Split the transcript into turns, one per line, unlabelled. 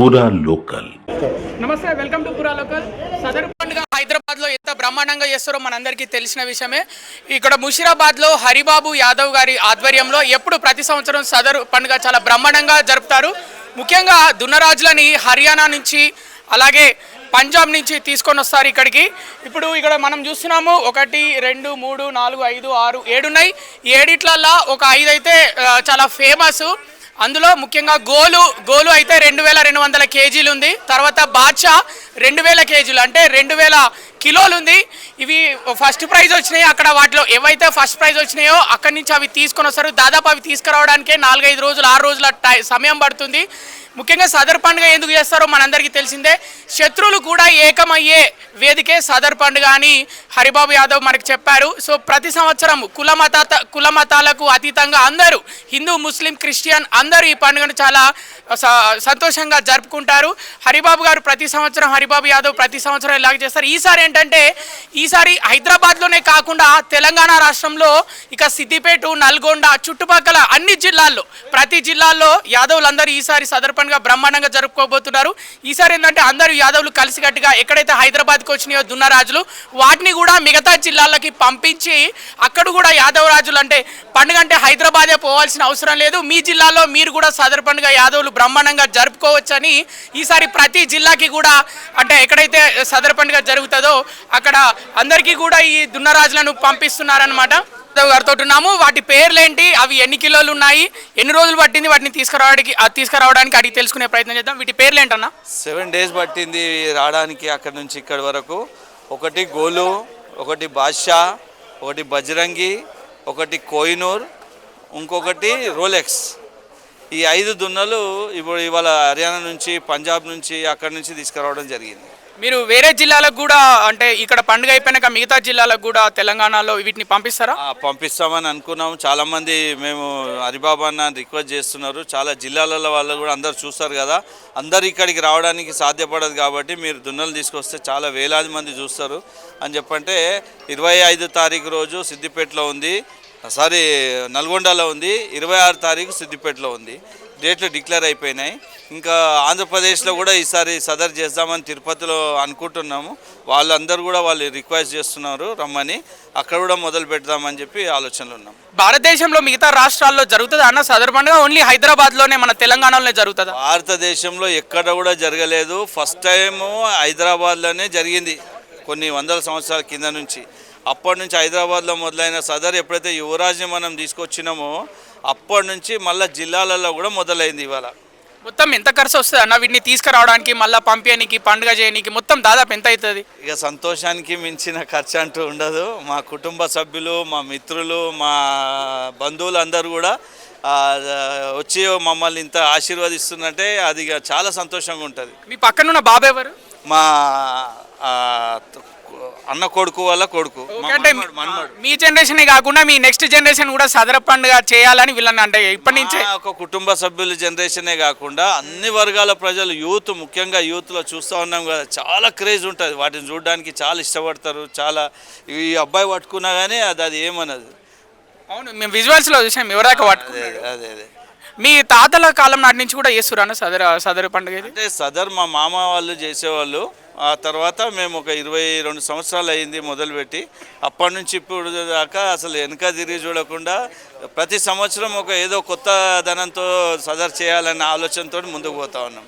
పూరా లోకల్
నమస్తే welcome to పూరా లోకల్ సదరు పండుగ హైదరాబాద్లో ఎంత బ్రహ్మాండంగా చేస్తారో మనందరికీ తెలిసిన విషయమే. ఇక్కడ ముషిరాబాద్లో హరిబాబు యాదవ్ గారి ఆధ్వర్యంలో ఎప్పుడు ప్రతి సంవత్సరం సదరు పండుగ చాలా బ్రహ్మాండంగా జరుపుతారు. ముఖ్యంగా దున్నరాజులని హర్యానా నుంచి అలాగే పంజాబ్ నుంచి తీసుకొని వస్తారు ఇక్కడికి. ఇప్పుడు ఇక్కడ మనం చూస్తున్నాము ఒకటి రెండు మూడు నాలుగు ఐదు ఆరు ఏడున్నాయి. ఏడిట్లల్లా ఒక ఐదు అయితే చాలా ఫేమస్ అందులో ముఖ్యంగా గోలు గోలు అయితే రెండు వేల రెండు వందల కేజీలు ఉంది తర్వాత బాద్షా రెండు వేల కేజీలు అంటే రెండు వేల కిలోలు ఉంది ఇవి ఫస్ట్ ప్రైజ్ వచ్చినాయి అక్కడ వాటిలో. ఏవైతే ఫస్ట్ ప్రైజ్ వచ్చినాయో అక్కడి నుంచి అవి తీసుకొని వస్తారు. దాదాపు అవి తీసుకురావడానికే నాలుగైదు రోజులు ఆరు రోజుల టై సమయం పడుతుంది. ముఖ్యంగా సదర్ పండుగ ఎందుకు చేస్తారో మనందరికీ తెలిసిందే. శత్రువులు కూడా ఏకమయ్యే వేదికే సదర్ పండుగ అని హరిబాబు యాదవ్ మనకు చెప్పారు. సో ప్రతి సంవత్సరం కుల మత కుల మతాలకు అతీతంగా అందరూ హిందూ ముస్లిం క్రిస్టియన్ అందరూ ఈ పండుగను చాలా సంతోషంగా జరుపుకుంటారు. హరిబాబు గారు ప్రతి సంవత్సరం హరిబాబు యాదవ్ ప్రతి సంవత్సరం ఇలాగ చేస్తారు. ఈసారి ఏంటంటే ఈసారి హైదరాబాద్లోనే కాకుండా తెలంగాణ రాష్ట్రంలో ఇక సిద్దిపేట నల్గొండ చుట్టుపక్కల అన్ని జిల్లాల్లో ప్రతి జిల్లాల్లో యాదవులందరూ ఈసారి సదర్ పండుగ బ్రహ్మాండంగా జరుపుకోబోతున్నారు. ఈసారి ఏంటంటే అందరూ యాదవులు కలిసికట్టుగా ఎక్కడైతే హైదరాబాద్కి వచ్చినాయో దున్నరాజులు వాటిని కూడా మిగతా జిల్లాలకి పంపించి అక్కడ కూడా యాదవ రాజులు అంటే పండుగ అంటే హైదరాబాదే పోవాల్సిన అవసరం లేదు. మీ జిల్లాలో మీరు కూడా సదర్ పండుగ యాదవులు బ్రహ్మాండంగా జరుపుకోవచ్చని ఈసారి ప్రతి జిల్లాకి కూడా అంటే ఎక్కడైతే సదర పండుగ జరుగుతుందో అక్కడ అందరికీ కూడా ఈ దున్నరాజులను పంపిస్తున్నారనమాట గారితో ఉన్నాము. వాటి పేర్లేంటి? అవి ఎన్ని కిలోలు ఉన్నాయి? ఎన్ని రోజులు పట్టింది? వాటిని తీసుకురావడానికి అది తీసుకురావడానికి అడిగి తెలుసుకునే ప్రయత్నం చేద్దాం. వీటి పేర్లేంటన్నా?
సెవెన్ డేస్ పట్టింది రావడానికి అక్కడి నుంచి ఇక్కడి వరకు. ఒకటి గోలు ఒకటి బాద్షా ఒకటి బజరంగి ఒకటి కోయినూర్ ఇంకొకటి రోలెక్స్. ఈ ఐదు దున్నలు ఇప్పుడు ఇవాళ హర్యానా నుంచి పంజాబ్ నుంచి అక్కడి నుంచి తీసుకురావడం జరిగింది.
మీరు వేరే జిల్లాలకు కూడా అంటే ఇక్కడ పండుగ అయిపోయినాక మిగతా జిల్లాలకు కూడా తెలంగాణలో వీటిని పంపిస్తారా?
పంపిస్తామని అనుకున్నాం చాలామంది మేము హరిబాబా అన్న రిక్వెస్ట్ చేస్తున్నారు. చాలా జిల్లాలలో వాళ్ళు కూడా అందరు చూస్తారు కదా. అందరు ఇక్కడికి రావడానికి సాధ్యపడదు కాబట్టి మీరు దున్నలు తీసుకొస్తే చాలా వేలాది మంది చూస్తారు. అని చెప్పంటే ఇరవై ఐదు తారీఖు రోజు సిద్దిపేటలో ఉంది. సారీ నల్గొండలో ఉంది. ఇరవై ఆరు తారీఖు సిద్దిపేటలో ఉంది. డేట్లు డిక్లేర్ అయిపోయినాయి. ఇంకా ఆంధ్రప్రదేశ్లో కూడా ఈసారి సదర్ చేద్దామని తిరుపతిలో అనుకుంటున్నాము. వాళ్ళందరూ కూడా వాళ్ళు రిక్వెస్ట్ చేస్తున్నారు రమ్మని. అక్కడ కూడా మొదలు పెడదామని చెప్పి ఆలోచనలు ఉన్నాం.
భారతదేశంలో మిగతా రాష్ట్రాల్లో జరుగుతుంది? అన్న సదర్ పండుగ ఓన్లీ హైదరాబాద్లోనే మన తెలంగాణలోనే జరుగుతుందా?
భారతదేశంలో ఎక్కడ కూడా జరగలేదు. ఫస్ట్ టైము హైదరాబాద్లోనే జరిగింది. కొన్ని వందల సంవత్సరాల కింద నుంచి. అప్పటి నుంచి హైదరాబాద్లో మొదలైన సదర్ ఎప్పుడైతే యువరాజ్ని మనం తీసుకొచ్చినామో అప్పటి నుంచి మళ్ళీ జిల్లాలలో కూడా మొదలైంది ఇవాళ.
మొత్తం ఎంత ఖర్చు వస్తుంది అన్న వీటిని తీసుకురావడానికి మళ్ళీ పంపించడానికి పండుగ చేయడానికి మొత్తం దాదాపు ఎంత అవుతుంది?
ఇక సంతోషానికి మించిన ఖర్చు అంటూ ఉండదు. మా కుటుంబ సభ్యులు మా మిత్రులు మా బంధువులు అందరూ కూడా వచ్చి మమ్మల్ని ఇంత ఆశీర్వదిస్తున్నట్టే అది ఇక చాలా సంతోషంగా ఉంటుంది.
మీ పక్కనున్న బాబు ఎవరు?
మా అన్న కొడుకు వాళ్ళ కొడుకు.
అంటే. మీ జనరేషన్ కాకుండా మీ నెక్స్ట్ జనరేషన్ కూడా సదర పండుగ చేయాలని వీళ్ళని అంటే ఇప్పటి నుంచే
ఒక కుటుంబ సభ్యుల జనరేషనే కాకుండా అన్ని వర్గాల ప్రజలు యూత్ ముఖ్యంగా యూత్లో చూస్తూ ఉన్నాం కదా చాలా క్రేజ్ ఉంటుంది. వాటిని చూడడానికి చాలా ఇష్టపడతారు. చాలా ఈ అబ్బాయి పట్టుకున్నా కానీ అది అది ఏమన్నది
అవును మేము విజువల్స్లో చూసాం ఎవరాక పట్టుకు
అదే అదే
మీ తాతల కాలం నాటి నుంచి కూడా చేస్తున్నారు సదర సదర పండుగ
అంటే సదర్ మా మామ వాళ్ళు చేసేవాళ్ళు. ఆ తర్వాత మేము ఒక ఇరవై రెండు సంవత్సరాలు అయింది మొదలుపెట్టి. అప్పటి నుంచి ఇప్పుడు దాకా అసలు వెనక తిరిగి చూడకుండా ప్రతి సంవత్సరం ఒక ఏదో కొత్త ధనంతో సదర్ చేయాలన్న ఆలోచనతో ముందుకు పోతా ఉన్నాం.